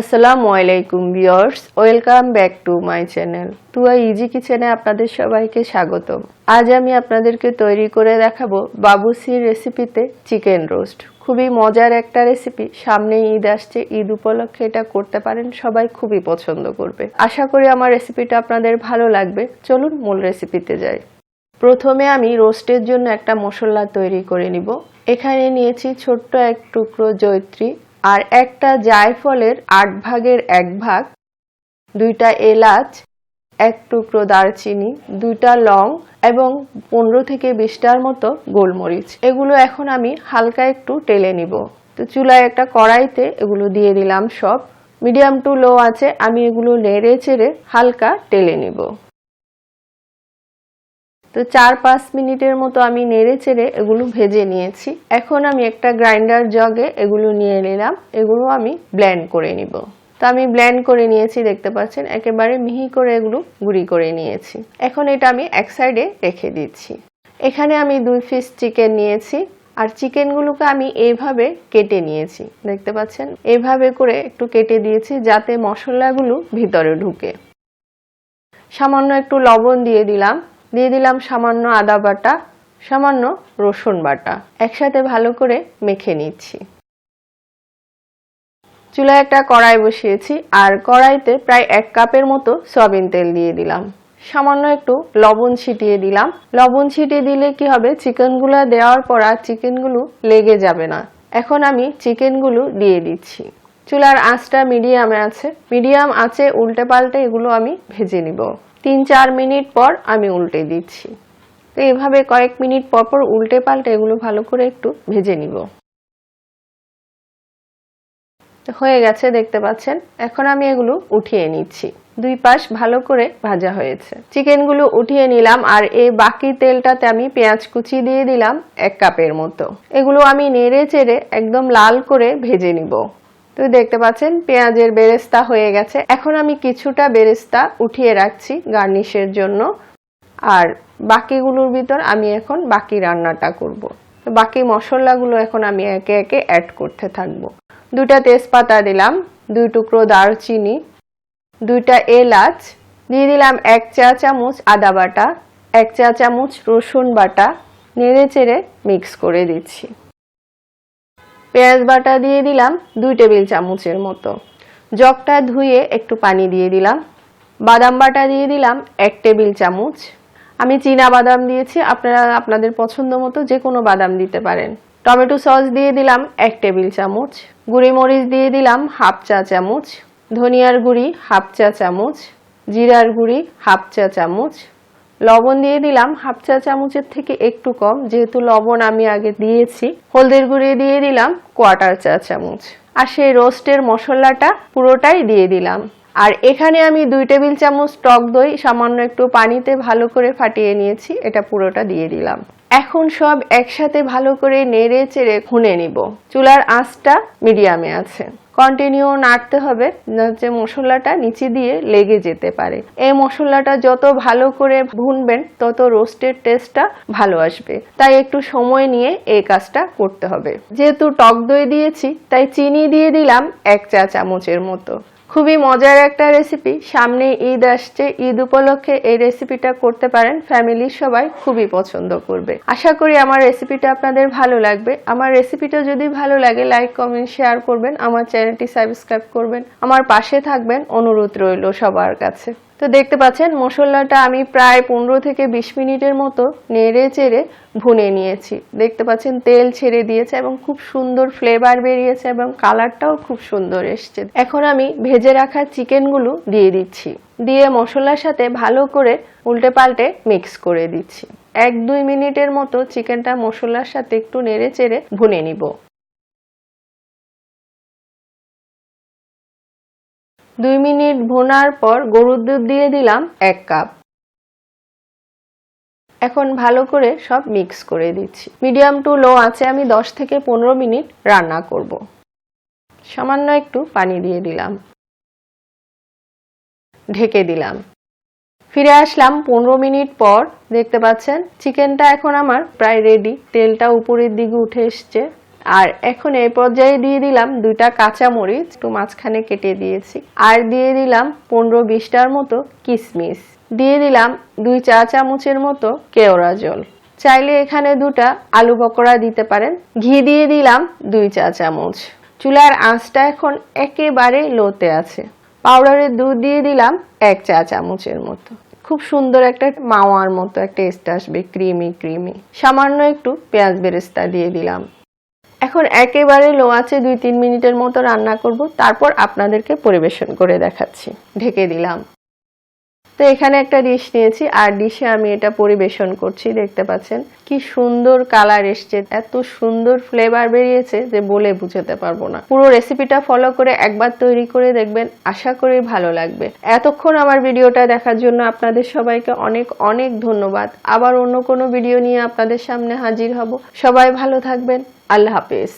আসসালামু আলাইকুম viewers, welcome back to my channel. Tua easy কিচেনে আপনাদের সবাইকে স্বাগতম। আজ আমি আপনাদেরকে তৈরি করে দেখাবো বাবুসির রেসিপিতে চিকেন রোস্ট। খুবই মজার একটা রেসিপি সামনে ঈদ আসছে, ঈদ উপলক্ষে এটা করতে পারেন, সবাই খুবই পছন্দ করবে। আশা করি আমার রেসিপিটা আপনাদের ভালো লাগবে। চলুন মূল রেসিপিতে যাই। প্রথমে আমি রোস্টের জন্য একটা মশলা তৈরি করে নিব। এখানে নিয়েছি ছোট্ট এক টুকরো জৈত্রী আর একটা জায়ফলের আট ভাগের এক ভাগ, দুইটা এলাচ, এক টুকরো দারচিনি, দুইটা লং এবং পনেরো থেকে বিশটার মতো গোলমরিচ। এগুলো এখন আমি হালকা একটু টেলে নিব। তো চুলায় একটা কড়াইতে এগুলো দিয়ে দিলাম সব। মিডিয়াম টু লো আছে, আমি এগুলো নেড়ে চেড়ে হালকা টেলে নিব। তো চার পাঁচ মিনিটের মতো আমি নেড়ে চেড়ে এগুলো ভেজে নিয়েছি। এখন আমি একটা গ্রাইন্ডার জগে এগুলো নিয়ে নিলাম। এগুলো আমি ব্ল্যান্ড করে নিব। তো আমি ব্ল্যান্ড করে নিয়েছি, দেখতে পাচ্ছেন? একেবারে মিহি করে এগুলো গুঁড়ি করে নিয়েছি। এখন এটা আমি এক সাইডে রেখে দিচ্ছি। এখানে আমি দুই পিস চিকেন নিয়েছি আর চিকেনগুলোকে আমি এইভাবে কেটে নিয়েছি। দেখতে পাচ্ছেন? এইভাবে করে একটু কেটে দিয়েছি যাতে মশলাগুলো ভিতরে ঢুকে। সামান্য একটু লবণ দিয়ে দিলাম। দিয়ে দিলাম সামান্য আদা বাটা, সামান্য রসুন বাটা। একসাথে ভালো করে মেখে নিচ্ছি। চুলায় একটা কড়াই বসিয়েছি, আর কড়াইতে প্রায় এক কাপের মতো সয়াবিন তেল দিয়ে দিলাম। সামান্য একটু লবণ ছিটিয়ে দিলাম। লবণ ছিটিয়ে দিলে কি হবে? চিকেনগুলো দেওয়ার পর আর চিকেনগুলো লেগে যাবে না। এখন আমি চিকেনগুলো দিয়ে দিচ্ছি। চুলার আঁচটা মিডিয়ামে আছে। মিডিয়াম আছে উল্টে পাল্টে এগুলো আমি ভেজে নিব। তিন চার মিনিট পর আমি উল্টে দিচ্ছি। তো এভাবে কয়েক মিনিট পর পর উল্টে পাল্টে এগুলো ভালো করে একটু ভেজে নিব। হয়ে গেছে, দেখতে পাচ্ছেন? এখন আমি এগুলো উঠিয়ে নিচ্ছি। দুই পাশ ভালো করে ভাজা হয়েছে। চিকেনগুলো উঠিয়ে নিলাম আর এই বাকি তেলটাতে আমি পেঁয়াজ কুচি দিয়ে দিলাম এক কাপের মতো। এগুলো আমি নেড়ে চেড়ে একদম লাল করে ভেজে নিব। তো দেখতে পাচ্ছেন, পেঁয়াজের বেরেস্তা হয়ে গেছে। এখন আমি কিছুটা বেরেস্তা উঠিয়ে রাখছি গার্নিশের জন্য। আর বাকিগুলোর ভিতর আমি এখন বাকি রান্নাটা করব। বাকি মশলাগুলো এখন আমি একে একে অ্যাড করতে থাকব। দুটা তেজপাতা দিলাম, দুই টুকরো দারচিনি, দুইটা এলাচ, দিয়ে দিলাম এক চা চামচ আদা বাটা, এক চা চামচ রসুন বাটা। নেড়ে চেড়ে মিক্স করে দিচ্ছি। পেঁয়াজ বাটা দিয়ে দিলাম দুই টেবিল চামচের মতো। জগটা ধুয়ে একটু পানি দিয়ে দিলাম। বাদাম বাটা দিয়ে দিলাম এক টেবিল চামচ। আমি চীনা বাদাম দিয়েছি, আপনারা আপনাদের পছন্দ মতো যে কোনো বাদাম দিতে পারেন। টমেটো সস দিয়ে দিলাম এক টেবিল চামচ। গুঁড়ি মরিচ দিয়ে দিলাম হাফ চা চামচ। ধনিয়ার গুঁড়ি হাফ চা চামচ। জিরার গুঁড়ি হাফ চা চামচ। লবণ দিয়ে দিলাম, হাফ চা চামচের থেকে একটু কম, যেহেতু লবণ আমি আগে দিয়েছি। হলদের গুঁড়ি দিয়ে দিলাম কোয়ার্টার চা চামচ। আর সেই রোস্টের মশলাটা পুরোটাই দিয়ে দিলাম। আর এখানে আমি দুই টেবিল চামচ টক দই, সামান্য একটু পানিতে ভালো করে ফাটিয়ে নিয়েছি, এটা পুরোটা দিয়ে দিলাম। এখন সব একসাথে ভালো করে নেড়ে চেড়ে খুনে নিব। চুলার আঁচটা মিডিয়ামে আছে। কন্টিনিউ নাড়তে হবে যে মশলাটা নিচে দিয়ে লেগে যেতে পারে। এই মশলাটা যত ভালো করে ভুনবেন, তত রোস্টের টেস্টটা ভালো আসবে। তাই একটু সময় নিয়ে এই কাজটা করতে হবে। যেহেতু টক দই দিয়েছি, তাই চিনি দিয়ে দিলাম এক চা চামচের মতো। খুবই মজার একটা রেসিপি সামনে ঈদ আসছে, ঈদ উপলক্ষে এই রেসিপিটা করতে পারেন। ফ্যামিলির সবাই খুবই পছন্দ করবে। আশা করি আমার রেসিপিটা আপনাদের ভালো লাগবে। আমার রেসিপিটা যদি ভালো লাগে লাইক কমেন্ট শেয়ার করবেন। আমার চ্যানেলটি সাবস্ক্রাইব করবেন। আমার পাশে থাকবেন। অনুরোধ রইল সবার কাছে। তো দেখতে পাচ্ছেন, মশলাটা আমি প্রায় পনেরো থেকে বিশ মিনিটের মতো নেড়ে চেড়ে ভুনে নিয়েছি। দেখতে পাচ্ছেন, তেল ছেড়ে দিয়েছে এবং খুব সুন্দর ফ্লেভার বেরিয়েছে এবং কালারটাও খুব সুন্দর এসছে। এখন আমি ভেজে রাখা চিকেনগুলো দিয়ে দিচ্ছি। দিয়ে মশলার সাথে ভালো করে উল্টে পাল্টে মিক্স করে দিচ্ছি। এক দুই মিনিটের মতো চিকেনটা মশলার সাথে একটু নেড়ে চেড়ে ভুনে নিব। দুই মিনিট ভোনার পর গরুর দুধ দিয়ে দিলাম এক কাপ। এখন ভালো করে সব মিক্স করে দিচ্ছি। মিডিয়াম টু লো আছে, আমি দশ থেকে পনেরো মিনিট রান্না করব। সামান্য একটু পানি দিয়ে দিলাম। ঢেকে দিলাম। ফিরে আসলাম পনেরো মিনিট পর। দেখতে পাচ্ছেন, চিকেনটা এখন আমার প্রায় রেডি তেলটা উপরের দিকে উঠে এসছে। আর এখন এই পর্যায়ে দিয়ে দিলাম দুইটা কাঁচা মরিচ একটু মাঝখানে কেটে দিয়েছি। আর দিয়ে দিলাম পনেরো বিশটার মতো কিশমিশ দিয়ে দিলাম দুই চা চামচের মতো কেওড়া জল। চাইলে এখানে দুটা আলু পকোড়া দিতে পারেন। ঘি দিয়ে দিলাম দুই চা চামচ। চুলার আঁচটা এখন একেবারে লোতে আছে। পাউডারের দুধ দিয়ে দিলাম এক চা চামচের মতো। খুব সুন্দর একটা মাওয়ার মতো একটা টেস্ট আসবে, ক্রিমি ক্রিমি। সামান্য একটু পেঁয়াজ বেরেস্তা দিয়ে দিলাম। এখন একেবারে লো আছে দুই তিন মিনিটের মতো রান্না করব। তারপর আপনাদেরকে পরিবেশন করে দেখাচ্ছি। ঢেকে দিলাম। তো এখানে একটা ডিশ নিয়েছি। আর ডিশে আমি এটা পরিবেশন করছি, দেখতে পাচ্ছেন। কি সুন্দর কালার এসছে। এত সুন্দর ফ্লেভার বেরিয়েছে যে বলে বুঝাতে পারব না। পুরো রেসিপিটা ফলো করে একবার তৈরি করে দেখবেন। আশা করি ভালো লাগবে। এতক্ষণ আমার ভিডিওটা দেখার জন্য আপনাদের সবাইকে অনেক অনেক ধন্যবাদ। আবার অন্য কোনো ভিডিও নিয়ে আপনাদের সামনে হাজির হব। সবাই ভালো থাকবেন। আল্লাহ হাফেজ।